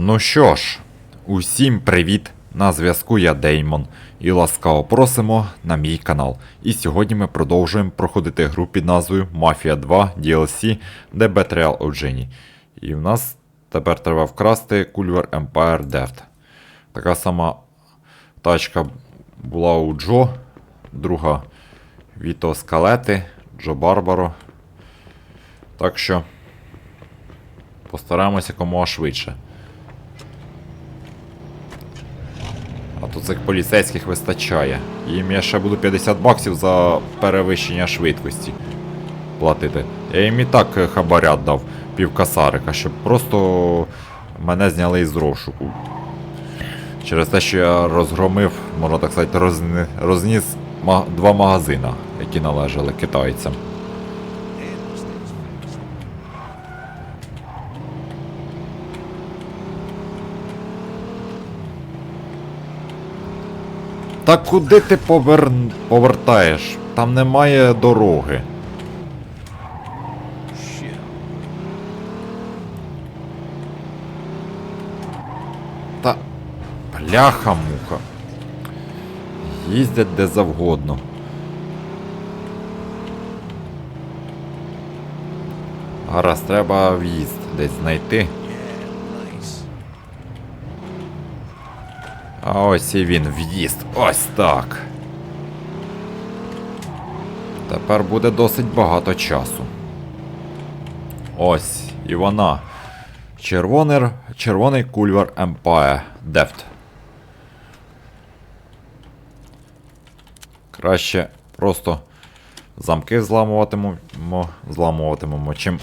Ну що ж, усім привіт! На зв'язку я Деймон і ласкаво просимо на мій канал. І сьогодні ми продовжуємо проходити гру під назвою Mafia 2 DLC The Betrayal of Jenny. І в нас тепер треба вкрасти Culver Empire Deft. Така сама тачка була у Джо, друга Віто Скалети, Джо Барбаро. Так що постараємося якомога швидше. А тут цих поліцейських вистачає. Їм я ще буду 50 баксів за перевищення швидкості платити. Я їм і так е, хабаря дав півкасарика, щоб просто мене зняли із розшуку. Через те, що я розгромив, можна так сказати, розни... розніс ма... два магазина, які належали китайцям. Та куди ти повер... повертаєш? Там немає дороги. Та. Бляха-муха. Їздять де завгодно. Гаразд, треба в'їзд десь знайти. А ось і він, в'їзд. Ось так. Тепер буде досить багато часу. Ось і вона. Червоний, червоний кульвер Empire Deft. Краще просто замки зламуватимемо, зламуватимемо, чим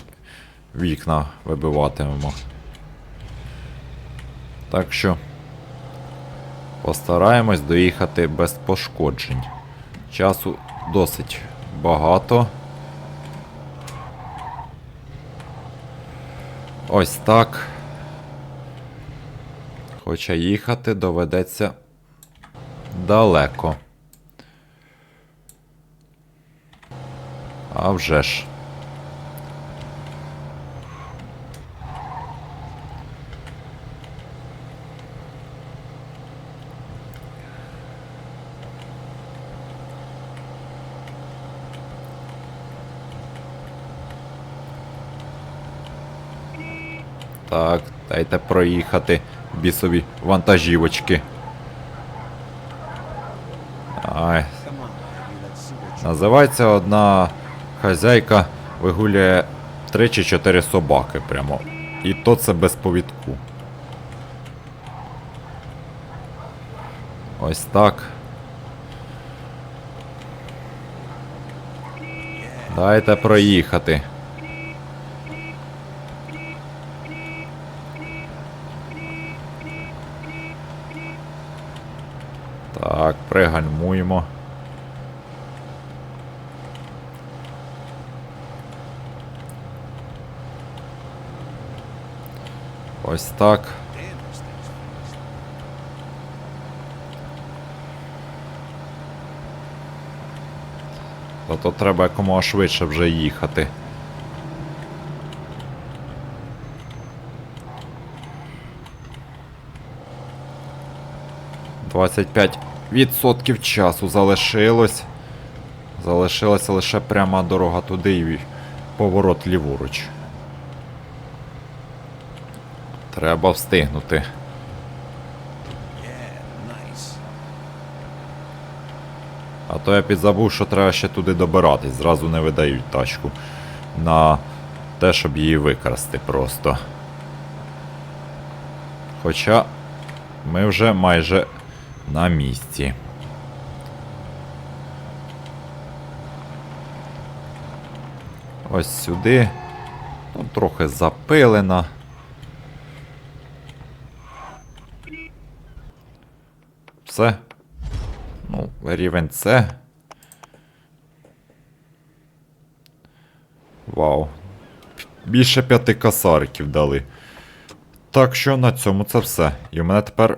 вікна вибиватимемо. Так що. Постараємось доїхати без пошкоджень. Часу досить багато. Ось так. Хоча їхати доведеться далеко. А вже ж. Так, дайте проїхати бісові вантажівочки. Ай. Називається одна хазяйка вигуляє 3 чи 4 собаки прямо. І то це без повідку. Ось так. Дайте проїхати. Так, пригальмуємо. Ось так. То треба якомога швидше вже їхати. Двадцять п'ять відсотків часу залишилось. Залишилася лише пряма дорога туди і поворот ліворуч. Треба встигнути. А то я підзабув, що треба ще туди добиратись. Зразу не видають тачку. На те, щоб її викрасти просто. Хоча ми вже майже на місці. Ось сюди. Тут трохи запилено. Все. Ну, рівень С. Вау. Більше п'яти касариків дали. Так що на цьому це все. І в мене тепер